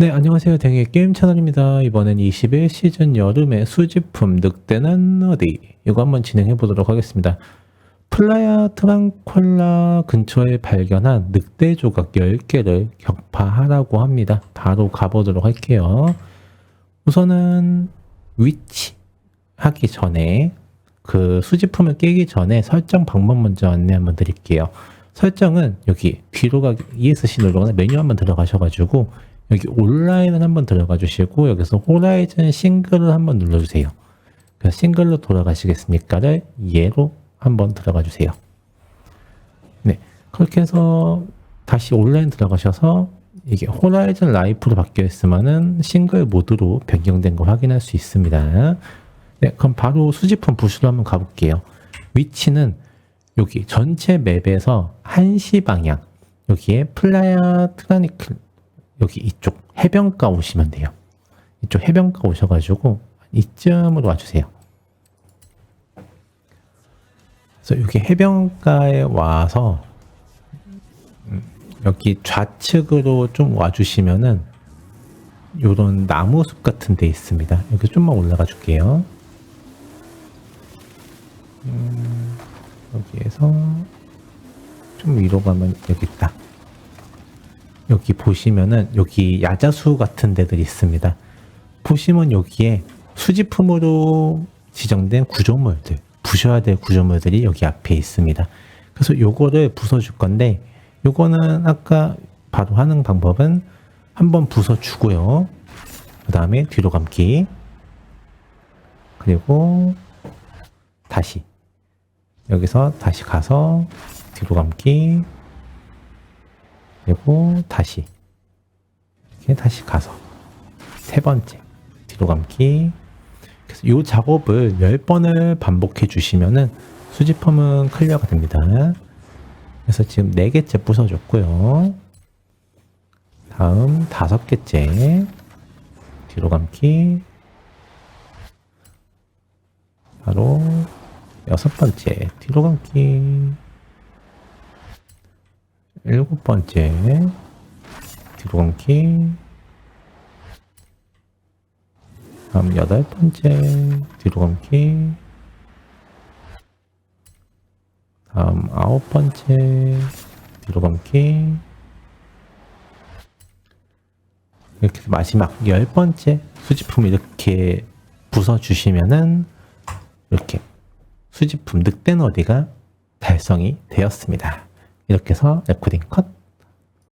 네, 안녕하세요. 댕의 게임 채널입니다. 이번엔 21 시즌 여름의 수집품 늑대는 어디? 이거 한번 진행해 보도록 하겠습니다. 플라야 트랑콜라 근처에 발견한 늑대 조각 10개를 격파하라고 합니다. 바로 가보도록 할게요. 우선은 위치 하기 전에 그 수집품을 깨기 전에 설정 방법 먼저 안내 한번 드릴게요. 설정은 여기 뒤로 가기 ESC 누르거나 메뉴 한번 들어가셔가지고 여기 온라인을 한번 들어가 주시고 여기서 호라이즌 싱글을 한번 눌러주세요. 그래서 싱글로 돌아가시겠습니까를 예로 한번 들어가 주세요. 네, 그렇게 해서 다시 온라인 들어가셔서 이게 호라이즌 라이프로 바뀌어 있으면은 싱글 모드로 변경된 거 확인할 수 있습니다. 네, 그럼 바로 수집품 부스로 한번 가볼게요. 위치는 여기 전체 맵에서 1시 방향 여기에 플라야 트라니클 여기 이쪽 해변가 오시면 돼요. 이쪽 해변가 오셔가지고 이쯤으로 와주세요. 그래서 여기 해변가에 와서 음, 여기 좌측으로 좀 와주시면은 요런 나무숲 같은 데 있습니다. 여기 좀만 올라가 줄게요. 음, 여기에서 좀 위로 가면 여기 있다. 여기 보시면은 여기 야자수 같은 데들 있습니다. 보시면 여기에 수집품으로 지정된 구조물들, 부셔야 될 구조물들이 여기 앞에 있습니다. 그래서 요거를 부숴줄 건데, 요거는 아까 바로 하는 방법은 한번 부숴주고요. 그 다음에 뒤로 감기. 그리고 다시. 여기서 다시 가서 뒤로 감기. 그리고 다시. 이렇게 다시 가서 세 번째 뒤로 감기. 그래서 이 작업을 10번을 반복해 주시면은 수집품은 클리어가 됩니다. 그래서 지금 4개째 부숴줬고요. 다음 다섯 개째 뒤로 감기. 바로 여섯 번째 뒤로 감기 일곱 번째 뒤로 감기. 다음 여덟 번째 뒤로 감기. 다음 아홉 번째 뒤로 감기. 이렇게 마지막 열 번째 수집품 이렇게 부숴 주시면은 이렇게 수집품 늑대는 어디가 달성이 되었습니다. 이렇게 해서 레코딩 컷